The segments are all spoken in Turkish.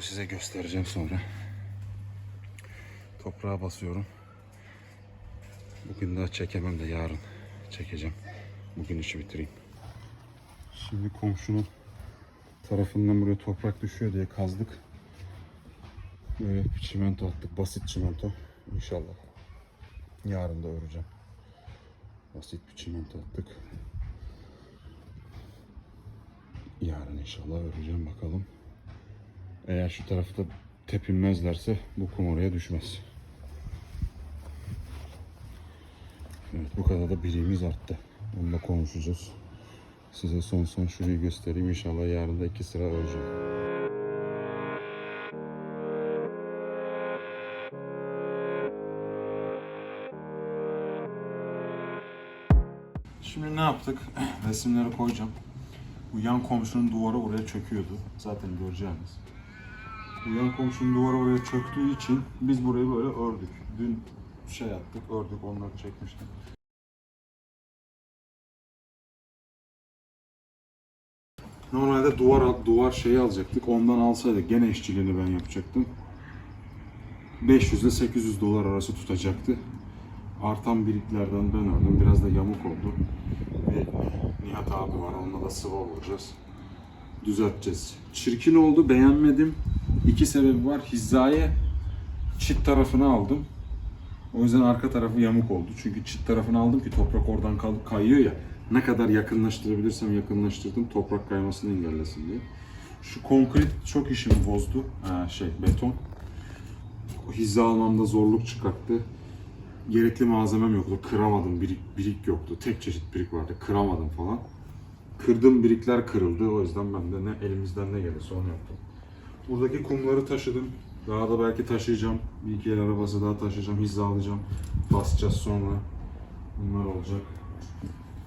Onu size göstereceğim sonra. Toprağa basıyorum. Bugün daha çekemem de yarın çekeceğim. Bugün işi bitireyim. Şimdi komşunun tarafından buraya toprak düşüyor diye kazdık. Böyle bir çimento attık. Basit çimento. İnşallah. Yarın da öreceğim. Basit bir çimento attık. Yarın inşallah öreceğim bakalım. Eğer şu tarafı da tepinmezlerse bu kum oraya düşmez. Evet bu kadar da birimiz arttı. Onunla konuşacağız. Size son son şurayı göstereyim. İnşallah yarın da iki sıra öreceğim. Şimdi ne yaptık? Resimleri koyacağım. Bu yan komşunun duvarı oraya çöküyordu. Zaten göreceğiniz. Yan komşunun duvarı oraya çöktüğü için biz burayı böyle ördük. Dün şey yaptık, ördük, onları çekmiştim. Normalde duvar duvar şeyi alacaktık. Ondan alsaydık gene işçiliğini ben yapacaktım. 500 ile 800 dolar arası tutacaktı. Artan biriklerden ben ördüm. Biraz da yamuk oldu. Ve Nihat abi var. Onunla da sıva vuracağız. Düzelteceğiz. Çirkin oldu. Beğenmedim. İki sebebi var. Hizaya çit tarafını aldım. O yüzden arka tarafı yamuk oldu. Çünkü çit tarafını aldım ki toprak oradan kayıyor ya. Ne kadar yakınlaştırabilirsem yakınlaştırdım. Toprak kaymasını engellesin diye. Şu konkret çok işimi bozdu. Ha, şey beton. Hiza almamda zorluk çıkarttı. Gerekli malzemem yoktu. Kıramadım. Birik, birik yoktu. Tek çeşit birik vardı. Kıramadım falan. Kırdığım birikler kırıldı. O yüzden ben de ne elimizden ne gelirse onu yaptım. Buradaki kumları taşıdım. Daha da belki taşıyacağım. Bir iki el arabası daha taşıyacağım. Hizalayacağım. Basacağız sonra. Bunlar olacak.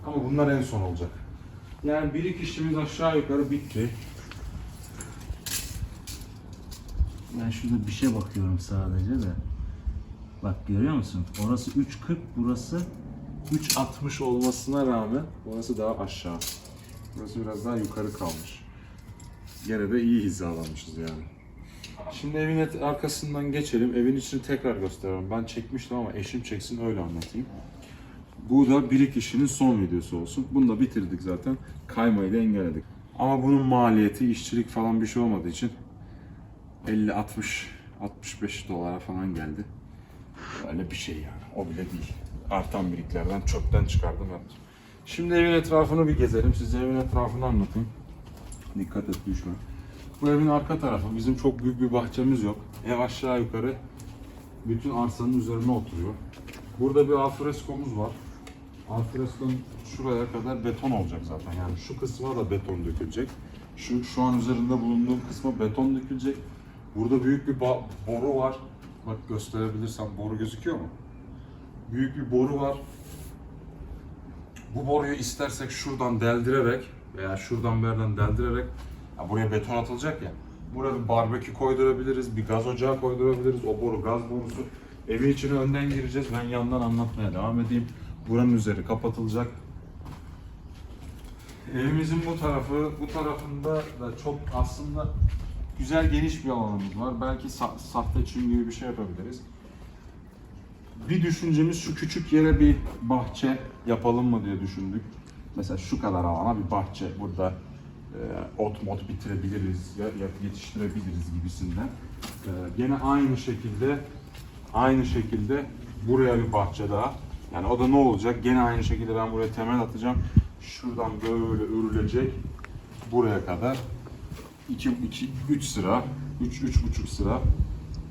Ama bunlar en son olacak. Yani birik işimiz aşağı yukarı bitti. Ben şurada bir şey bakıyorum sadece de. Bak görüyor musun? Orası 3.40, burası 3.60 olmasına rağmen orası daha aşağı. Burası biraz daha yukarı kalmış. Gene de iyi hizalanmışız yani. Şimdi evin arkasından geçelim. Evin içini tekrar gösteriyorum. Ben çekmiştim ama eşim çeksin öyle anlatayım. Bu da birik işinin son videosu olsun. Bunu da bitirdik zaten. Kaymayı da engelledik. Ama bunun maliyeti, işçilik falan bir şey olmadığı için 50, 60, 65 dolara falan geldi. Öyle bir şey yani. O bile değil. Artan biriklerden çöpten çıkardım yaptım. Şimdi evin etrafını bir gezelim. Size evin etrafını anlatayım. Dikkat et düşme. Bu evin arka tarafı. Bizim çok büyük bir bahçemiz yok. Ev aşağı yukarı bütün arsanın üzerine oturuyor. Burada bir alfreskomuz var. Alfreskonun şuraya kadar beton olacak zaten. Yani şu kısma da beton dökülecek. Şu şu an üzerinde bulunduğum kısma beton dökülecek. Burada büyük bir boru var. Bak gösterebilirsem boru gözüküyor mu? Büyük bir boru var. Bu boruyu istersek şuradan deldirerek veya şuradan bir yerden deldirerek ya buraya beton atılacak ya. Buraya bir barbekü koydurabiliriz, bir gaz ocağı koydurabiliriz. O boru gaz borusu. Evin içine önden gireceğiz. Ben yandan anlatmaya devam edeyim. Buranın üzeri kapatılacak. Evimizin bu tarafı, bu tarafında da çok aslında güzel geniş bir alanımız var. Belki sa- sahte çim gibi bir şey yapabiliriz. Bir düşüncemiz şu küçük yere bir bahçe yapalım mı diye düşündük. Mesela şu kadar alana bir bahçe burada e, ot mot bitirebiliriz, ya, ya yetiştirebiliriz gibisinden. E, gene aynı şekilde aynı şekilde buraya bir bahçe daha. Yani o da ne olacak? Gene aynı şekilde ben buraya temel atacağım. Şuradan böyle örülecek buraya kadar 2 2 3 sıra, 3 üç, buçuk sıra.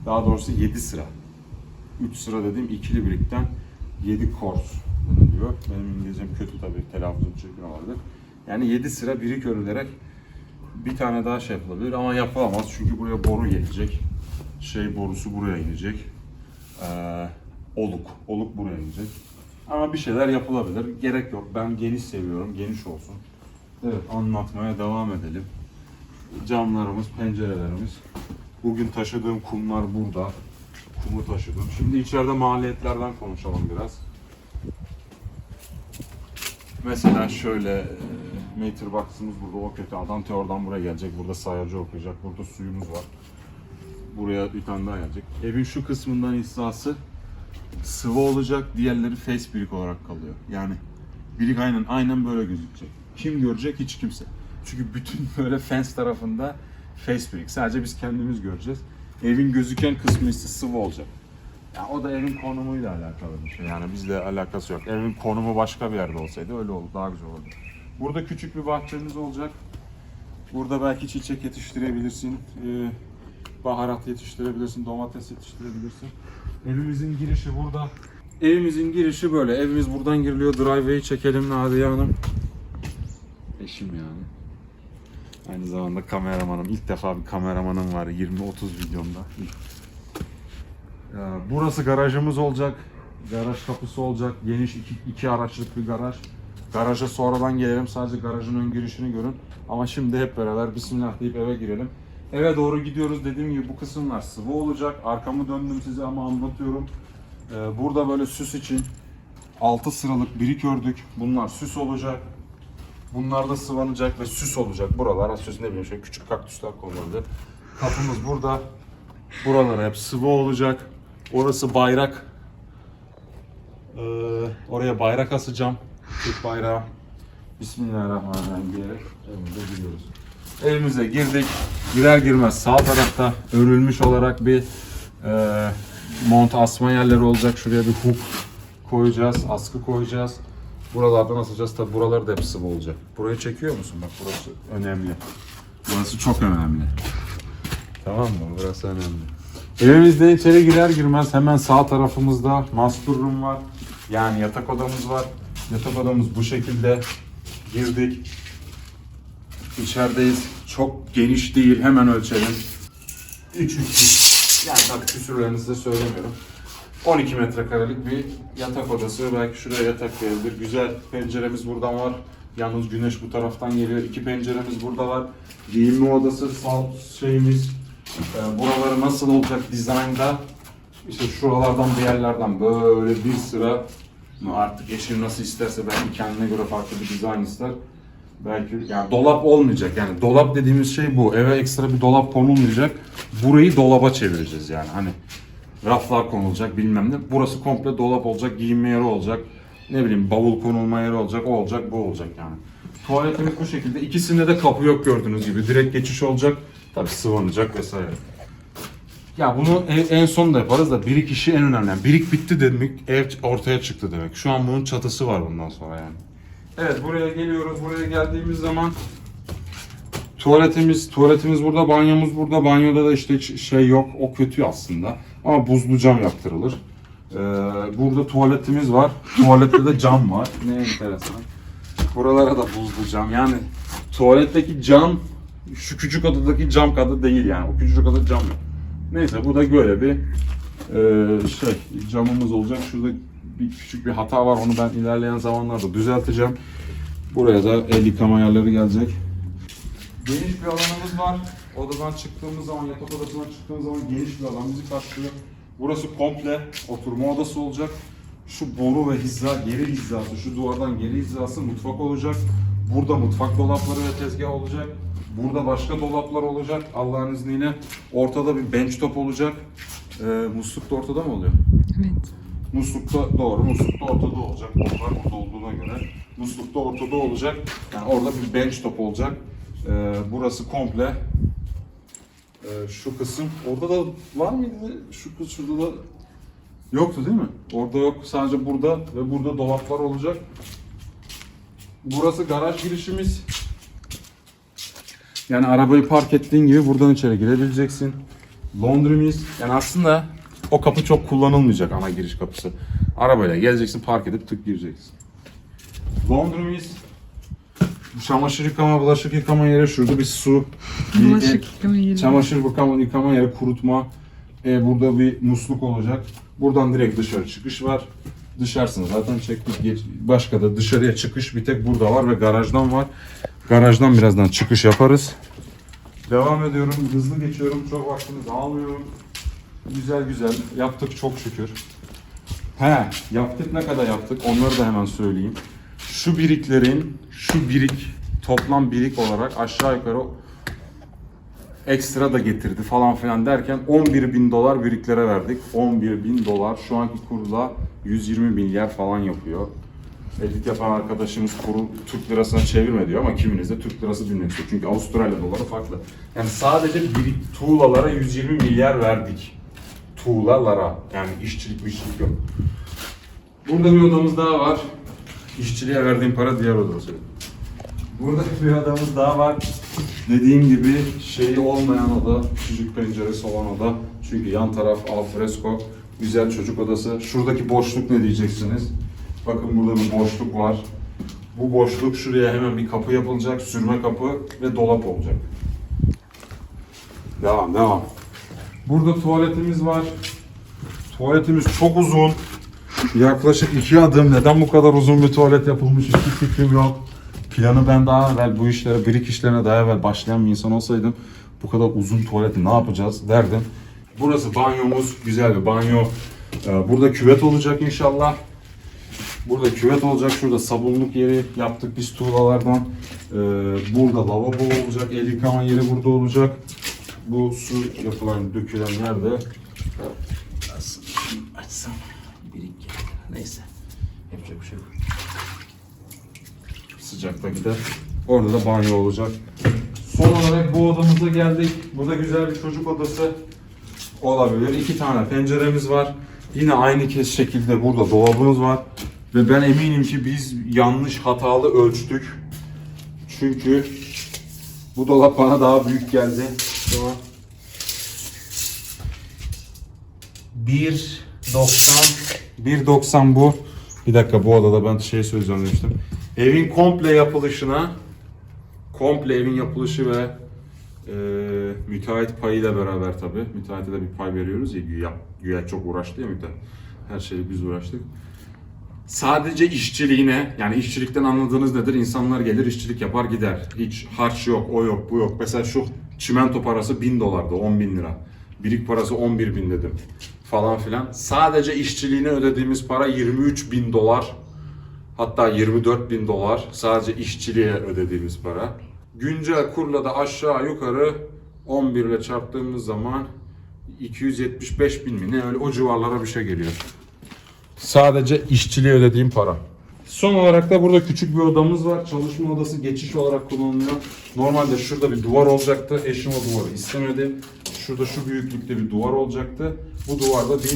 Daha doğrusu 7 sıra. 3 sıra dediğim ikili birlikten 7 kors deniliyor. Benim İngilizcem kötü tabii, telaffuzum çirkin olabilir. Yani 7 sıra birik örülerek bir tane daha şey yapılabilir ama yapılamaz çünkü buraya boru gelecek. Şey borusu buraya inecek. Ee, oluk, oluk buraya inecek. Ama bir şeyler yapılabilir. Gerek yok. Ben geniş seviyorum, geniş olsun. Evet, anlatmaya devam edelim. Camlarımız, pencerelerimiz. Bugün taşıdığım kumlar burada. Kumu taşıdım. Şimdi içeride maliyetlerden konuşalım biraz. Mesela şöyle e, meter box'ımız burada o kötü. Adante oradan buraya gelecek. Burada sayacı okuyacak. Burada suyumuz var. Buraya bir tane daha gelecek. Evin şu kısmından hissası sıvı olacak. Diğerleri face brick olarak kalıyor. Yani brick aynen aynen böyle gözükecek. Kim görecek? Hiç kimse. Çünkü bütün böyle fence tarafında face brick. Sadece biz kendimiz göreceğiz. Evin gözüken kısmı ise sıvı olacak. Ya o da evin konumuyla alakalı bir şey. Yani bizle alakası yok. Evin konumu başka bir yerde olsaydı öyle olur. Daha güzel olurdu. Burada küçük bir bahçemiz olacak. Burada belki çiçek yetiştirebilirsin. ee, baharat yetiştirebilirsin. Domates yetiştirebilirsin. Evimizin girişi burada. Evimizin girişi böyle. Evimiz buradan giriliyor. Driveway'i çekelim Nadiye Hanım. Eşim yani. Aynı zamanda kameramanım. İlk defa bir kameramanım var 20-30 videomda. Burası garajımız olacak. Garaj kapısı olacak. Geniş iki, iki araçlık bir garaj. Garaja sonradan gelelim. Sadece garajın ön girişini görün. Ama şimdi hep beraber Bismillah deyip eve girelim. Eve doğru gidiyoruz. Dediğim gibi bu kısımlar sıvı olacak. Arkamı döndüm size ama anlatıyorum. Ee, Burada böyle süs için 6 sıralık birik ördük. Bunlar süs olacak. Bunlar da sıvanacak ve süs olacak. Buralara süs ne bileyim şöyle küçük kaktüsler konulabilir. Kapımız burada. Buralara hep sıvı olacak. Orası bayrak. Ee, oraya bayrak asacağım. Türk bayrağı. Bismillahirrahmanirrahim diyerek evimize giriyoruz. Evimize girdik. Girer girmez sağ tarafta örülmüş olarak bir e, mont asma yerleri olacak. Şuraya bir hook koyacağız, askı koyacağız. Buralardan asacağız. Tabi buralar da hep sıvı olacak. Burayı çekiyor musun? Bak burası önemli. Burası çok önemli. Tamam mı? Burası önemli. Evimizde içeri girer girmez hemen sağ tarafımızda master room var. Yani yatak odamız var. Yatak odamız bu şekilde. Girdik. İçerideyiz. Çok geniş değil. Hemen ölçelim. 3 3 Yani tabii küsürlerini size söylemiyorum. 12 metrekarelik bir yatak odası. Belki şuraya yatak gelebilir. Güzel penceremiz buradan var. Yalnız güneş bu taraftan geliyor. İki penceremiz burada var. Giyinme odası sağ şeyimiz. Ee, buraları nasıl olacak dizaynda? İşte şuralardan bir yerlerden böyle bir sıra artık eşim nasıl isterse belki kendine göre farklı bir dizayn ister. Belki yani dolap olmayacak yani dolap dediğimiz şey bu. Eve ekstra bir dolap konulmayacak. Burayı dolaba çevireceğiz yani hani raflar konulacak bilmem ne. Burası komple dolap olacak, giyinme yeri olacak. Ne bileyim bavul konulma yeri olacak, o olacak, bu olacak yani. Tuvaletimiz bu şekilde. İkisinde de kapı yok gördüğünüz gibi. Direkt geçiş olacak. Tabii sıvanacak vesaire. Ya bunu en, en son da yaparız da birik işi en önemli. Yani birik bitti demek, ev ortaya çıktı demek. Şu an bunun çatısı var bundan sonra yani. Evet buraya geliyoruz. Buraya geldiğimiz zaman tuvaletimiz tuvaletimiz burada, banyomuz burada. Banyoda da işte şey yok. O kötü aslında. Ama buzlu cam yaptırılır. Ee, burada tuvaletimiz var. Tuvalette de cam var. Ne enteresan. Buralara da buzlu cam. Yani tuvaletteki cam şu küçük odadaki cam kadar değil yani. O küçücük odada cam yok. Neyse bu da böyle bir e, şey camımız olacak. Şurada bir küçük bir hata var. Onu ben ilerleyen zamanlarda düzelteceğim. Buraya da el yıkama yerleri gelecek. Geniş bir alanımız var. Odadan çıktığımız zaman, yatak odasından çıktığımız zaman geniş bir alan bizi karşılıyor. Burası komple oturma odası olacak. Şu boru ve hiza, geri hizası, şu duvardan geri hizası mutfak olacak. Burada mutfak dolapları ve tezgah olacak. Burada başka dolaplar olacak Allah'ın izniyle. Ortada bir bench top olacak. Ee, musluk da ortada mı oluyor? Evet. Muslukta doğru, muslukta ortada olacak. Onlar burada olduğuna göre. Muslukta ortada olacak. Yani orada bir bench top olacak. Ee, burası komple ee, şu kısım. Orada da var mıydı? Şu şurada da yoktu değil mi? Orada yok. Sadece burada ve burada dolaplar olacak. Burası garaj girişimiz. Yani arabayı park ettiğin gibi buradan içeri girebileceksin. Laundry'miz. Yani aslında o kapı çok kullanılmayacak ana giriş kapısı. Arabayla geleceksin park edip tık gireceksin. Laundry'miz. Çamaşır yıkama, bulaşık yıkama yeri şurada bir su. bir Bulaşık yıkama yeri. Çamaşır yıkama, yıkama yeri, kurutma. Ee, burada bir musluk olacak. Buradan direkt dışarı çıkış var. Dışarısını zaten çektik. Başka da dışarıya çıkış bir tek burada var ve garajdan var. Garajdan birazdan çıkış yaparız. Devam ediyorum. Hızlı geçiyorum. Çok vaktinizi almıyorum. Güzel güzel. Yaptık çok şükür. He, yaptık ne kadar yaptık onları da hemen söyleyeyim. Şu biriklerin, şu birik, toplam birik olarak aşağı yukarı ekstra da getirdi falan filan derken 11 bin dolar biriklere verdik. 11 bin dolar şu anki kurla 120 milyar falan yapıyor. Edit yapan arkadaşımız kuru Türk lirasına çevirme diyor ama kiminiz de Türk lirası bilmek istiyor. Çünkü Avustralya doları farklı. Yani sadece bir tuğlalara 120 milyar verdik. Tuğlalara. Yani işçilik bir işçilik yok. Burada bir odamız daha var. İşçiliğe verdiğim para diğer odası. Burada bir odamız daha var. Dediğim gibi şeyi olmayan oda, küçücük penceresi olan oda. Çünkü yan taraf alfresco, güzel çocuk odası. Şuradaki boşluk ne diyeceksiniz? Bakın burada bir boşluk var. Bu boşluk şuraya hemen bir kapı yapılacak, sürme kapı ve dolap olacak. Devam, devam. Burada tuvaletimiz var. Tuvaletimiz çok uzun. Yaklaşık iki adım. Neden bu kadar uzun bir tuvalet yapılmış hiçbir fikrim yok. Planı ben daha evvel bu işlere, birik işlerine daha evvel başlayan bir insan olsaydım bu kadar uzun tuvaleti ne yapacağız derdim. Burası banyomuz, güzel bir banyo. Ee, Burada küvet olacak inşallah. Burada küvet olacak, şurada sabunluk yeri yaptık biz tuğlalardan. Ee, burada lavabo olacak, el yıkama yeri burada olacak. Bu su yapılan, dökülen yerde Açsam, birik. Neyse. Yapacak bir şey yok. sıcakta gider. Orada da banyo olacak. Son olarak bu odamıza geldik. Burada güzel bir çocuk odası olabilir. İki tane penceremiz var. Yine aynı kez şekilde burada dolabımız var. Ve ben eminim ki biz yanlış hatalı ölçtük. Çünkü bu dolap bana daha büyük geldi. An 1.90 1.90 bu. Bir dakika bu odada ben şey söyleyeceğim demiştim. Evin komple yapılışına komple evin yapılışı ve e, müteahhit payıyla beraber tabi. Müteahhite de bir pay veriyoruz ya güya, güya çok uğraştı ya müteahhit. Her şeyi biz uğraştık. Sadece işçiliğine yani işçilikten anladığınız nedir? İnsanlar gelir işçilik yapar gider. Hiç harç yok, o yok, bu yok. Mesela şu çimento parası 1000 dolardı, 10 bin lira. Birik parası 11 bin dedim falan filan. Sadece işçiliğine ödediğimiz para 23 bin dolar. Hatta 24 bin dolar sadece işçiliğe ödediğimiz para. Güncel kurla da aşağı yukarı 11 ile çarptığımız zaman 275 bin mi ne öyle o civarlara bir şey geliyor. Sadece işçiliğe ödediğim para. Son olarak da burada küçük bir odamız var. Çalışma odası geçiş olarak kullanılıyor. Normalde şurada bir duvar olacaktı. Eşim o duvarı istemedi. Şurada şu büyüklükte bir duvar olacaktı. Bu duvarda bir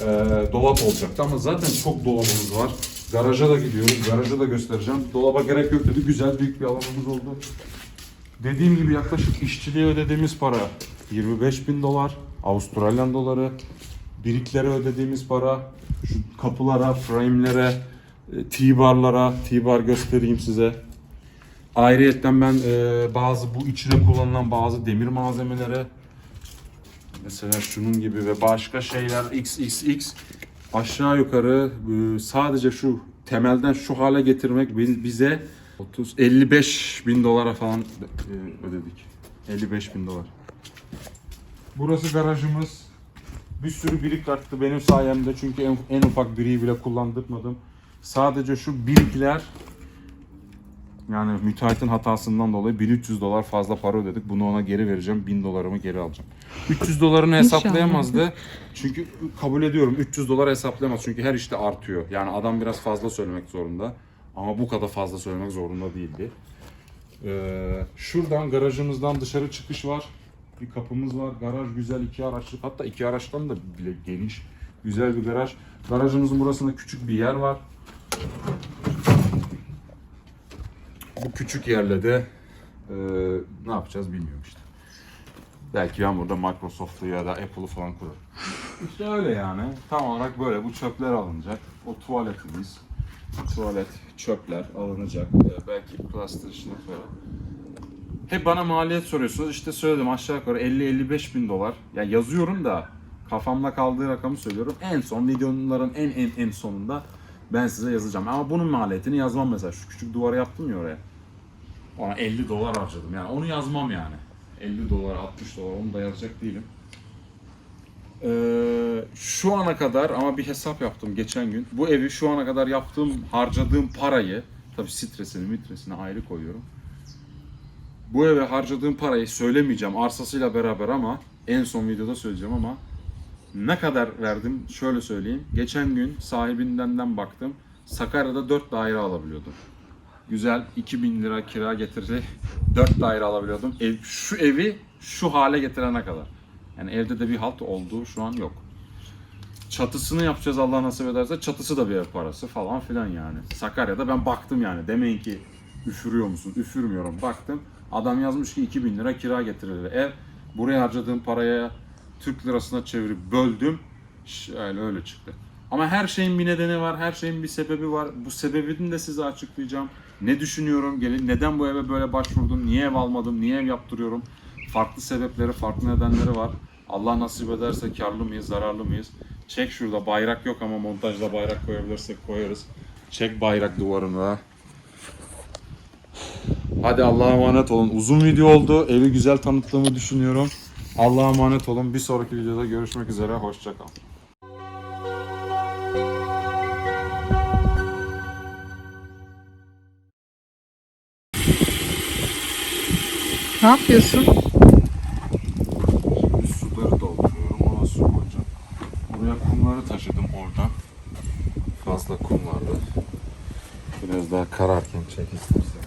e, dolap olacaktı ama zaten çok dolabımız var. Garaja da gidiyoruz. Garaja da göstereceğim. Dolaba gerek yok dedi. Güzel büyük bir alanımız oldu. Dediğim gibi yaklaşık işçiliğe ödediğimiz para 25 bin dolar. Avustralyan doları. Biriklere ödediğimiz para. Şu kapılara, frame'lere, e, T-barlara, T-bar göstereyim size. Ayrıyetten ben e, bazı bu içine kullanılan bazı demir malzemelere mesela şunun gibi ve başka şeyler XXX aşağı yukarı e, sadece şu temelden şu hale getirmek bi- bize 30 55 bin dolara falan e, ödedik. 55 bin dolar. Burası garajımız. Bir sürü birik arttı benim sayemde çünkü en, en ufak biriği bile kullandırmadım. Sadece şu birikler yani müteahhitin hatasından dolayı 1300 dolar fazla para ödedik. Bunu ona geri vereceğim. 1000 dolarımı geri alacağım. 300 dolarını hesaplayamazdı. Çünkü kabul ediyorum 300 dolar hesaplayamaz. Çünkü her işte artıyor. Yani adam biraz fazla söylemek zorunda. Ama bu kadar fazla söylemek zorunda değildi. Ee, şuradan garajımızdan dışarı çıkış var. Bir kapımız var. Garaj güzel iki araçlık. Hatta iki araçtan da bile geniş. Güzel bir garaj. Garajımızın burasında küçük bir yer var. Bu küçük yerle de e, ne yapacağız bilmiyorum işte. Belki ben burada Microsoft'u ya da Apple'ı falan kurarım. İşte öyle yani. Tam olarak böyle. Bu çöpler alınacak. O tuvaletimiz. Tuvalet, çöpler alınacak. Ee, belki plastik sonra. Hep bana maliyet soruyorsunuz. İşte söyledim aşağı yukarı 50-55 bin dolar. Ya yazıyorum da kafamda kaldığı rakamı söylüyorum. En son videoların en en en sonunda ben size yazacağım. Ama bunun maliyetini yazmam mesela. Şu küçük duvarı yaptım ya oraya. Ona 50 dolar harcadım. Yani onu yazmam yani. 50 dolar, 60 dolar onu da yazacak değilim. Ee, şu ana kadar ama bir hesap yaptım geçen gün. Bu evi şu ana kadar yaptığım, harcadığım parayı tabi stresini, mitresini ayrı koyuyorum. Bu eve harcadığım parayı söylemeyeceğim arsasıyla beraber ama en son videoda söyleyeceğim ama ne kadar verdim şöyle söyleyeyim. Geçen gün sahibinden baktım. Sakarya'da 4 daire alabiliyordum. Güzel 2000 lira kira getirdi. 4 daire alabiliyordum. Ev, şu evi şu hale getirene kadar. Yani evde de bir halt olduğu şu an yok. Çatısını yapacağız Allah nasip ederse. Çatısı da bir ev parası falan filan yani. Sakarya'da ben baktım yani. Demeyin ki üfürüyor musun? Üfürmüyorum. Baktım. Adam yazmış ki 2000 lira kira getirir ev. Buraya harcadığım paraya Türk lirasına çevirip böldüm. Şöyle öyle çıktı. Ama her şeyin bir nedeni var, her şeyin bir sebebi var. Bu sebebini de size açıklayacağım. Ne düşünüyorum, gelin neden bu eve böyle başvurdum, niye ev almadım, niye ev yaptırıyorum. Farklı sebepleri, farklı nedenleri var. Allah nasip ederse karlı mıyız, zararlı mıyız? Çek şurada bayrak yok ama montajda bayrak koyabilirsek koyarız. Çek bayrak duvarına. Hadi Allah'a emanet olun. Uzun video oldu. Evi güzel tanıttığımı düşünüyorum. Allah'a emanet olun. Bir sonraki videoda görüşmek üzere. Hoşçakalın. Ne yapıyorsun? Şimdi suları dolduruyorum. Ona su koyacağım. Buraya kumları taşıdım oradan. Fazla kum vardı. Biraz daha kararken çek istersen.